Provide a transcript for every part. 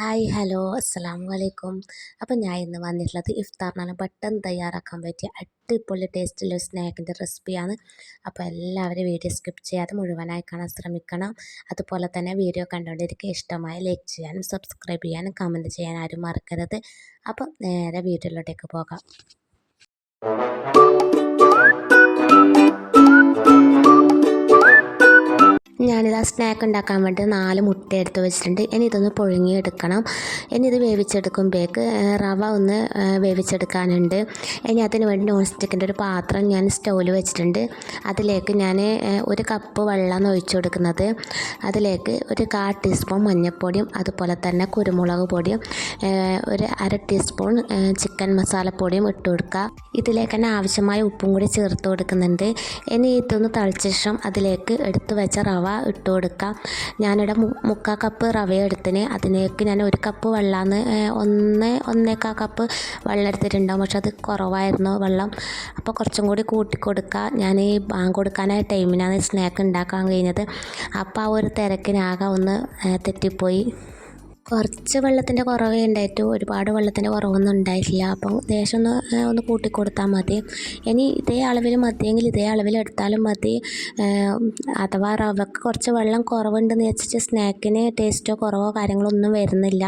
Hi hello. അസ്സാം വലൈക്കും അപ്പോൾ ഞാൻ ഇന്ന് വന്നിട്ടുള്ളത് ഇഫ്താറിനാണ് പെട്ടെന്ന് തയ്യാറാക്കാൻ പറ്റിയ അടിപൊളി ടേസ്റ്റുള്ള സ്നാക്കിന്റെ റെസിപ്പിയാണ് അപ്പോൾ എല്ലാവരും വീഡിയോ സ്കിപ്പ് ചെയ്യാതെ മുഴുവനായി കാണാൻ ശ്രമിക്കണം. അതുപോലെ തന്നെ വീഡിയോ കണ്ടുകൊണ്ടിരിക്കുക ഇഷ്ടമായ ലൈക്ക് ചെയ്യാനും സബ്സ്ക്രൈബ് ചെയ്യാനും കമന്റ് ചെയ്യാനും ആരും മറക്കരുത്. അപ്പം നേരെ വീഡിയോയിലോട്ടേക്ക് പോകാം. ഞാനിത് സ്നാക്ക് ഉണ്ടാക്കാൻ വേണ്ടി നാല് മുട്ട എടുത്ത് വെച്ചിട്ടുണ്ട്. ഇനി ഇതൊന്ന് പുഴുങ്ങി എടുക്കണം ഇനി ഇത് വേവിച്ചെടുക്കുമ്പോഴേക്ക് റവ ഒന്ന് വേവിച്ചെടുക്കാനുണ്ട്. ഇനി അതിന് വേണ്ടി നോൺ സ്റ്റിക്കിന്റെ ഒരു പാത്രം ഞാൻ സ്റ്റൗവിൽ വെച്ചിട്ടുണ്ട്. അതിലേക്ക് ഞാൻ ഒരു കപ്പ് വെള്ളമാണ് ഒഴിച്ചു കൊടുക്കുന്നത്. അതിലേക്ക് ഒരു കാ ടീസ്പൂൺ മഞ്ഞൾപ്പൊടിയും അതുപോലെ തന്നെ കുരുമുളക് പൊടിയും ഒരു അര ടീസ്പൂൺ ചിക്കൻ മസാലപ്പൊടിയും ഇട്ട് കൊടുക്കുക. ഇതിലേക്ക് തന്നെ ആവശ്യമായ ഉപ്പും കൂടി ചേർത്ത് കൊടുക്കുന്നുണ്ട്. ഇനി ഇതൊന്ന് തളിച്ച ശേഷം അതിലേക്ക് എടുത്തു വെച്ച റവ ഇട്ട് കൊടുക്കാം. ഞാനിവിടെ മുക്കാൽ കപ്പ് റവ എടുത്തിന്. അതിലേക്ക് ഞാൻ ഒരു കപ്പ് വെള്ളമാണ് ഒന്ന് ഒന്നേക്കാൽ കപ്പ് വെള്ളം എടുത്തിട്ടുണ്ടാവും. പക്ഷെ അത് കുറവായിരുന്നു വെള്ളം. അപ്പോൾ കുറച്ചും കൂടി കൂട്ടി കൊടുക്കുക ഞാൻ ഈ ബാങ്ക് കൊടുക്കാനായ ടൈമിനാണ് സ്നാക്ക് ഉണ്ടാക്കാൻ കഴിഞ്ഞത്. അപ്പോൾ ആ ഒരു തിരക്കിനാകെ ഒന്ന് തെറ്റിപ്പോയി. കുറച്ച് വെള്ളത്തിന്റെ കുറവേ ഉണ്ടായിട്ടു ഒരുപാട് വെള്ളത്തിന്റെ കുറവൊന്നും ഉണ്ടായിട്ടില്ല. അപ്പം ദേശം ഒന്ന് ഒന്ന് കൂട്ടിക്കൊടുത്താൽ മതി. ഇനി ഇതേ അളവിൽ മതിയെങ്കിൽ ഇതേ അളവിൽ എടുത്താലും മതി. അഥവാ റവക്ക് കുറച്ച് വെള്ളം കുറവുണ്ടെന്ന് വെച്ചിട്ട് സ്നാക്കിന് ടേസ്റ്റോ കുറവോ കാര്യങ്ങളോ ഒന്നും വരുന്നില്ല.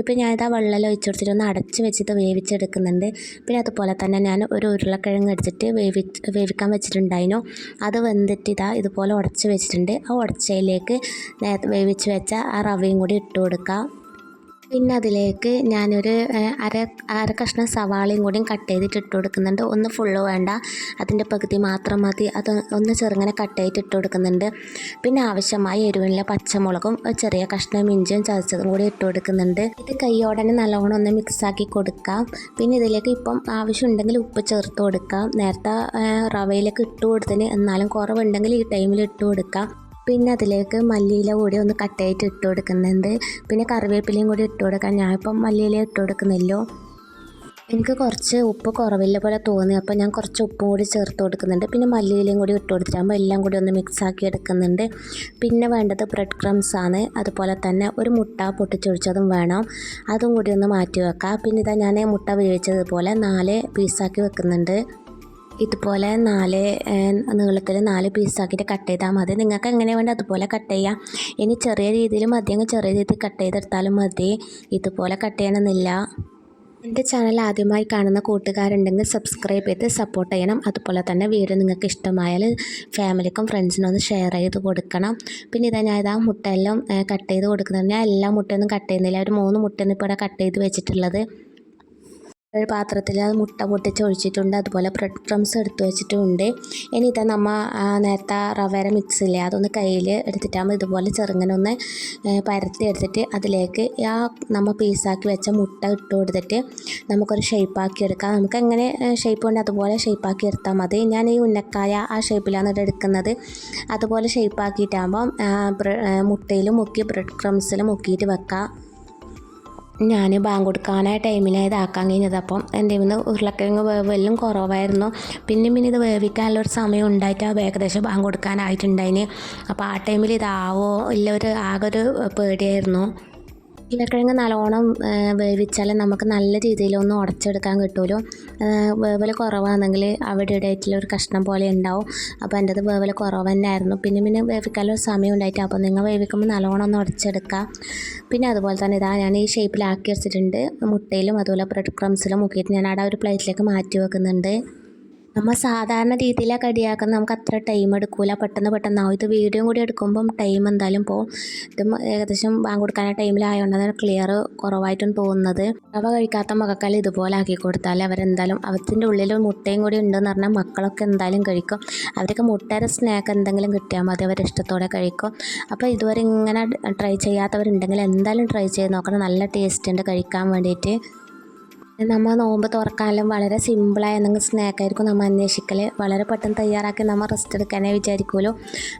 ഇപ്പം ഞാനിതാ വെള്ളം ഒഴിച്ചു കൊടുത്തിട്ട് ഒന്ന് അടച്ച് വെച്ചിട്ട് വേവിച്ചെടുക്കുന്നുണ്ട്. പിന്നെ അതുപോലെ തന്നെ ഞാൻ ഒരു ഉരുളക്കിഴങ്ങ് എടുത്തിട്ട് വേവി വേവിക്കാൻ വെച്ചിട്ടുണ്ടായിരുന്നു. അത് വെന്തിട്ട് ഇതാ ഇതുപോലെ ഉടച്ച് വെച്ചിട്ടുണ്ട്. ആ ഉടച്ചയിലേക്ക് വേവിച്ച് വെച്ച ആ റവയും കൂടി ഇട്ട് കൊടുക്കാം. പിന്നെ അതിലേക്ക് ഞാനൊരു അര അര കഷ്ണം സവാളയും കൂടി കട്ട് ചെയ്തിട്ട് ഇട്ട് കൊടുക്കുന്നുണ്ട്. ഒന്ന് ഫുള്ള് വേണ്ട. അതിന്റെ പകുതി മാത്രം മതി. അത് ഒന്ന് ചെറുങ്ങനെ കട്ട് ചെയ്തിട്ട് ഇട്ട് കൊടുക്കുന്നുണ്ട്. പിന്നെ ആവശ്യമായ എരിവിനുള്ള പച്ചമുളകും ചെറിയ കഷ്ണം ഇഞ്ചിയും ചതച്ചതും കൂടി ഇട്ട് കൊടുക്കുന്നുണ്ട്. ഇത് കൈയോടനെ നല്ലോണം ഒന്ന് മിക്സാക്കി കൊടുക്കാം. പിന്നെ ഇതിലേക്ക് ഇപ്പം ആവശ്യമുണ്ടെങ്കിൽ ഉപ്പ് ചേർത്ത് കൊടുക്കാം. നേരത്തെ റവയിലേക്ക് ഇട്ട് കൊടുത്തിന് എന്നാലും കുറവുണ്ടെങ്കിൽ ഈ ടൈമിൽ ഇട്ട് കൊടുക്കാം. പിന്നെ അതിലേക്ക് മല്ലിയില കൂടി ഒന്ന് കട്ടായിട്ട് ഇട്ട് കൊടുക്കുന്നുണ്ട്. പിന്നെ കറിവേപ്പിലയും കൂടി ഇട്ട് ഞാൻ ഞാനിപ്പം മല്ലിയില ഇട്ട് കൊടുക്കുന്നില്ലോ. എനിക്ക് കുറച്ച് ഉപ്പ് കുറവില്ല പോലെ തോന്നി. അപ്പോൾ ഞാൻ കുറച്ച് ഉപ്പും കൂടി ചേർത്ത് കൊടുക്കുന്നുണ്ട്. പിന്നെ മല്ലിയിലയും കൂടി ഇട്ട് കൊടുത്തിട്ടാകുമ്പോൾ എല്ലാം കൂടി ഒന്ന് മിക്സ് ആക്കി എടുക്കുന്നുണ്ട്. പിന്നെ വേണ്ടത് ബ്രെഡ് ക്രംസ് ആണ്. അതുപോലെ തന്നെ ഒരു മുട്ട പൊട്ടിച്ചൊഴിച്ചതും വേണം. അതും കൂടി ഒന്ന് മാറ്റി വെക്കാം. പിന്നെ ഇതാ ഞാൻ മുട്ട വേവിച്ചതുപോലെ നാല് പീസാക്കി വെക്കുന്നുണ്ട്. ഇതുപോലെ നാല് നീളത്തിൽ നാല് പീസാക്കിയിട്ട് കട്ട് ചെയ്താൽ മതി. നിങ്ങൾക്ക് എങ്ങനെ വേണ്ട അതുപോലെ കട്ട് ചെയ്യാം. ഇനി ചെറിയ രീതിയിൽ മതിയെങ്കിൽ ചെറിയ രീതിയിൽ കട്ട് ചെയ്തെടുത്താലും മതി. ഇതുപോലെ കട്ട് ചെയ്യണമെന്നില്ല. എന്റെ ചാനൽ ആദ്യമായി കാണുന്ന കൂട്ടുകാരുണ്ടെങ്കിൽ സബ്സ്ക്രൈബ് ചെയ്ത് സപ്പോർട്ട് ചെയ്യണം. അതുപോലെ തന്നെ വീഡിയോ നിങ്ങൾക്ക് ഇഷ്ടമായാൽ ഫാമിലിക്കും ഫ്രണ്ട്സിനും ഒന്ന് ഷെയർ ചെയ്ത് കൊടുക്കണം. പിന്നെ ഇതാ ഞാൻ ഇതാ മുട്ടയെല്ലാം കട്ട് ചെയ്ത് കൊടുക്കുന്നുണ്ട്. ഞാൻ എല്ലാ മുട്ടയൊന്നും കട്ട് ചെയ്യുന്നില്ല. ഒരു മൂന്ന് മുട്ടയൊന്നും ഇപ്പോൾ ഇവിടെ കട്ട് ചെയ്ത് വെച്ചിട്ടുള്ളത്. ഒരു പാത്രത്തിൽ അത് മുട്ട പൊട്ടിച്ച് ഒഴിച്ചിട്ടുണ്ട്. അതുപോലെ ബ്രെഡ് ക്രംസ് എടുത്ത് വെച്ചിട്ടുണ്ട്. ഇനി ഇതാ നമ്മൾ നേരത്തെ റവേര മിക്സ് ഇല്ലേ അതൊന്ന് കയ്യിൽ എടുത്തിട്ടാകുമ്പോൾ ഇതുപോലെ ചെറുങ്ങനെ ഒന്ന് പരത്തി എടുത്തിട്ട് അതിലേക്ക് ആ നമ്മൾ പീസാക്കി വെച്ച മുട്ട ഇട്ട് കൊടുത്തിട്ട് നമുക്കൊരു ഷേപ്പാക്കി എടുക്കാം. നമുക്ക് എങ്ങനെ ഷേപ്പ് കൊണ്ട് അതുപോലെ ഷേപ്പാക്കി എടുത്താൽ മതി. ഞാൻ ഈ ഉന്നക്കായ ആ ഷേപ്പിലാണ് ഇത് എടുക്കുന്നത്. അതുപോലെ ഷേപ്പാക്കിയിട്ടാകുമ്പം മുട്ടയിൽ മുക്കി ബ്രെഡ് ക്രംസിൽ മുക്കിയിട്ട് വെക്കാം. ഞാൻ ബാങ്ക് കൊടുക്കാനായ ടൈമിലാണ് ഇതാക്കാൻ കഴിഞ്ഞത്. അപ്പം എന്റെ ഇന്ന് ഉരുളക്കിഴങ്ങ് വേവെല്ലാം കുറവായിരുന്നു. പിന്നെ പിന്നെ ഇത് വേവിക്കാനുള്ള ഒരു സമയം ഉണ്ടായിട്ട് ഏകദേശം ബാങ്ക് കൊടുക്കാനായിട്ടുണ്ടായിന്. അപ്പോൾ ആ ടൈമിൽ ഇതാവോ ഇല്ല ഒരു ആകെ ഒരു പേടിയായിരുന്നു. ഉരുളക്കിഴങ്ങ് നല്ലോണം വേവിച്ചാൽ നമുക്ക് നല്ല രീതിയിലൊന്ന് ഉടച്ചെടുക്കാൻ കിട്ടുമല്ലോ വേവൽ കുറവാണെങ്കിൽ അവിടെ ഇടയായിട്ടുള്ള ഒരു കഷ്ണം പോലെ ഉണ്ടാവും. അപ്പോൾ എന്റെ അത് വേവൽ കുറവ് തന്നെയായിരുന്നു. പിന്നെ പിന്നെ വേവിക്കാനുള്ള സമയം ഉണ്ടായിട്ട് അപ്പോൾ നിങ്ങൾ വേവിക്കുമ്പോൾ നല്ലോണം ഒന്ന് ഉടച്ചെടുക്കുക. പിന്നെ അതുപോലെ തന്നെ ഇതാ ഞാൻ ഈ ഷേപ്പിലാക്കി വെച്ചിട്ടുണ്ട്. മുട്ടയിലും അതുപോലെ ബ്രെഡ് ക്രംസിലും മുക്കിയിട്ട് ഞാൻ അവിടെ ഒരു പ്ലേറ്റിലേക്ക് മാറ്റി വെക്കുന്നുണ്ട്. നമ്മൾ സാധാരണ രീതിയിലാണ് കടിയാക്കുന്നത് നമുക്ക് അത്ര ടൈം എടുക്കില്ല പെട്ടെന്ന് പെട്ടെന്നാവും ഇത് വീഡിയോ കൂടി എടുക്കുമ്പം ടൈം എന്തായാലും പോകും ഇത് ഏകദേശം ബാങ്ക് കൊടുക്കാനുള്ള ടൈമിലായതുകൊണ്ടാണ് ക്ലിയർ കുറവായിട്ടും തോന്നുന്നത്. അവ കഴിക്കാത്ത മകക്കാലം ഇതുപോലെ ആക്കി കൊടുത്താൽ അവരെന്തായാലും അവത്തിന്റെ ഉള്ളിൽ മുട്ടയും കൂടി ഉണ്ടെന്ന് പറഞ്ഞാൽ മക്കളൊക്കെ എന്തായാലും കഴിക്കും. അവരൊക്കെ മുട്ടയുടെ സ്നാക്ക് എന്തെങ്കിലും കിട്ടിയാൽ മതി അവർ ഇഷ്ടത്തോടെ കഴിക്കും. അപ്പോൾ ഇതുവരെ ഇങ്ങനെ ട്രൈ ചെയ്യാത്തവരുണ്ടെങ്കിൽ എന്തായാലും ട്രൈ ചെയ്ത് നോക്കണം. നല്ല ടേസ്റ്റ് ഉണ്ട് കഴിക്കാൻ വേണ്ടിയിട്ട് നമ്മൾ നോമ്പ് തുറക്കാനും വളരെ സിമ്പിളായ എന്തെങ്കിലും സ്നാക്കായിരിക്കും നമ്മൾ അന്വേഷിക്കൽ വളരെ പെട്ടെന്ന് തയ്യാറാക്കി നമ്മൾ റെസ്റ്റ് എടുക്കാനേ വിചാരിക്കുമല്ലോ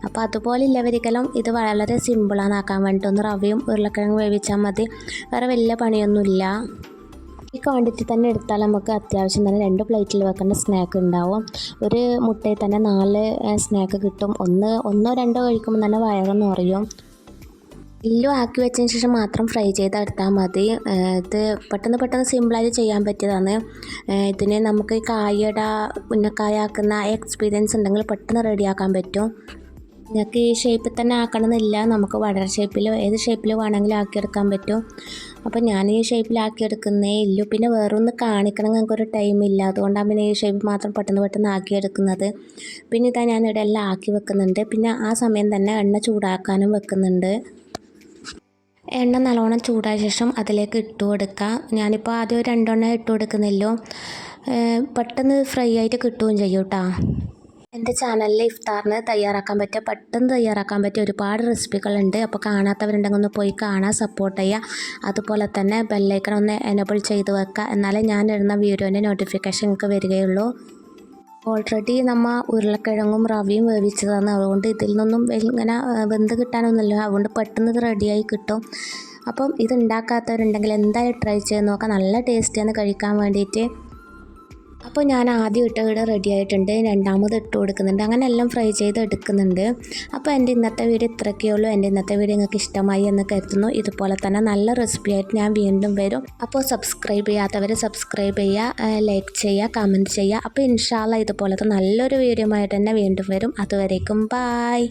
അപ്പോൾ അതുപോലെ ഇല്ലവരിക്കലും ഇത് വളരെ സിമ്പിളാണ് ആക്കാൻ വേണ്ടിയിട്ട് ഒന്ന് റവയും ഉരുളക്കിഴങ്ങ് വേവിച്ചാൽ മതി. വേറെ വലിയ പണിയൊന്നുമില്ല. ഈ ക്വാണ്ടിറ്റി തന്നെ എടുത്താൽ നമുക്ക് അത്യാവശ്യം തന്നെ രണ്ട് പ്ലേറ്റിൽ വെക്കേണ്ട സ്നാക്ക് ഉണ്ടാവും. ഒരു മുട്ടയിൽ തന്നെ നാല് സ്നാക്ക് കിട്ടും. ഒന്ന് ഒന്നോ രണ്ടോ കഴിക്കുമ്പോൾ തന്നെ വയറൊന്നും അറിയും എല്ലാം ആക്കി വെച്ചതിന് ശേഷം മാത്രം ഫ്രൈ ചെയ്തെടുത്താൽ മതി. ഇത് പെട്ടെന്ന് പെട്ടെന്ന് സിമ്പിളായിട്ട് ചെയ്യാൻ പറ്റിയതാണ്. ഇതിന് നമുക്ക് കായട ഉന്നക്കായ ആക്കുന്ന എക്സ്പീരിയൻസ് ഉണ്ടെങ്കിൽ പെട്ടെന്ന് റെഡിയാക്കാൻ പറ്റും. നിങ്ങൾക്ക് ഈ ഷേപ്പിൽ തന്നെ ആക്കണമെന്നില്ല. നമുക്ക് വടർ ഷേപ്പിലോ ഏത് ഷേപ്പിൽ വേണമെങ്കിലും ആക്കിയെടുക്കാൻ പറ്റും. അപ്പോൾ ഞാൻ ഈ ഷേപ്പിലാക്കിയെടുക്കുന്നേ ഇല്ലു. പിന്നെ വേറൊന്ന് കാണിക്കണം ടൈം ഇല്ല. അതുകൊണ്ടാണ് പിന്നെ ഈ ഷേപ്പ് മാത്രം പെട്ടെന്ന് പെട്ടെന്ന് ആക്കിയെടുക്കുന്നത്. പിന്നെ ഇതാ ഞാൻ എല്ലാം ആക്കി വെക്കുന്നുണ്ട്. പിന്നെ ആ സമയം തന്നെ എണ്ണ ചൂടാക്കാനും വെക്കുന്നുണ്ട്. എണ്ണ നല്ലോണം ചൂടായ ശേഷം അതിലേക്ക് ഇട്ട് കൊടുക്കുക ഞാനിപ്പോൾ ആദ്യം രണ്ടെണ്ണം ഇട്ട് കൊടുക്കുന്നില്ലോ. പെട്ടെന്ന് ഫ്രൈ ആയിട്ട് കിട്ടുകയും ചെയ്യും കേട്ടോ. എന്റെ ചാനലിൽ ഇഫ്താറിന് തയ്യാറാക്കാൻ പറ്റിയ പെട്ടെന്ന് തയ്യാറാക്കാൻ പറ്റിയ ഒരുപാട് റെസിപ്പികളുണ്ട്. അപ്പോൾ കാണാത്തവരുണ്ടെങ്കിൽ ഒന്ന് പോയി കാണാൻ സപ്പോർട്ട് ചെയ്യുക. അതുപോലെ തന്നെ ബെല്ലൈക്കൺ ഒന്ന് എനേബിൾ ചെയ്ത് വെക്കുക. എന്നാലേ ഞാൻ ഇടുന്ന വീഡിയോന്റെ നോട്ടിഫിക്കേഷൻ നിങ്ങൾക്ക് വരികയുള്ളൂ. ഓൾറെഡി നമ്മൾ ഉരുളക്കിഴങ്ങും റവയും വേവിച്ചതാണ്. അതുകൊണ്ട് ഇതിൽ നിന്നും ഇങ്ങനെ വെന്ത് കിട്ടാനൊന്നുമില്ല. അതുകൊണ്ട് പെട്ടെന്ന് ഇത് റെഡിയായി കിട്ടും. അപ്പം ഇത് ഉണ്ടാക്കാത്തവരുണ്ടെങ്കിൽ എന്തായാലും ട്രൈ ചെയ്ത് നോക്കാം. നല്ല ടേസ്റ്റിയാണ് കഴിക്കാൻ വേണ്ടിയിട്ട്. അപ്പോൾ ഞാൻ ആദ്യം ഇട്ട ഇവിടെ റെഡി ആയിട്ടുണ്ട്. രണ്ടാമത് ഇട്ട് കൊടുക്കുന്നുണ്ട്. അങ്ങനെ എല്ലാം ഫ്രൈ ചെയ്ത് എടുക്കുന്നുണ്ട്. അപ്പോൾ എന്റെ ഇന്നത്തെ വീഡിയോ ഇത്രയൊക്കെ ഉള്ളൂ. എന്റെ ഇന്നത്തെ വീഡിയോ നിങ്ങൾക്ക് ഇഷ്ടമായി എന്ന് കരുതുന്നു. ഇതുപോലെ തന്നെ നല്ല റെസിപ്പി ആയിട്ട് ഞാൻ വീണ്ടും വരും. അപ്പോൾ സബ്സ്ക്രൈബ് ചെയ്യാത്തവർ സബ്സ്ക്രൈബ് ചെയ്യുക ലൈക്ക് ചെയ്യുക കമന്റ് ചെയ്യുക. അപ്പോൾ ഇൻഷാല്ല ഇതുപോലത്തെ നല്ലൊരു വീഡിയോ ആയിട്ട് തന്നെ വീണ്ടും വരും. അതുവരേക്കും ബായ്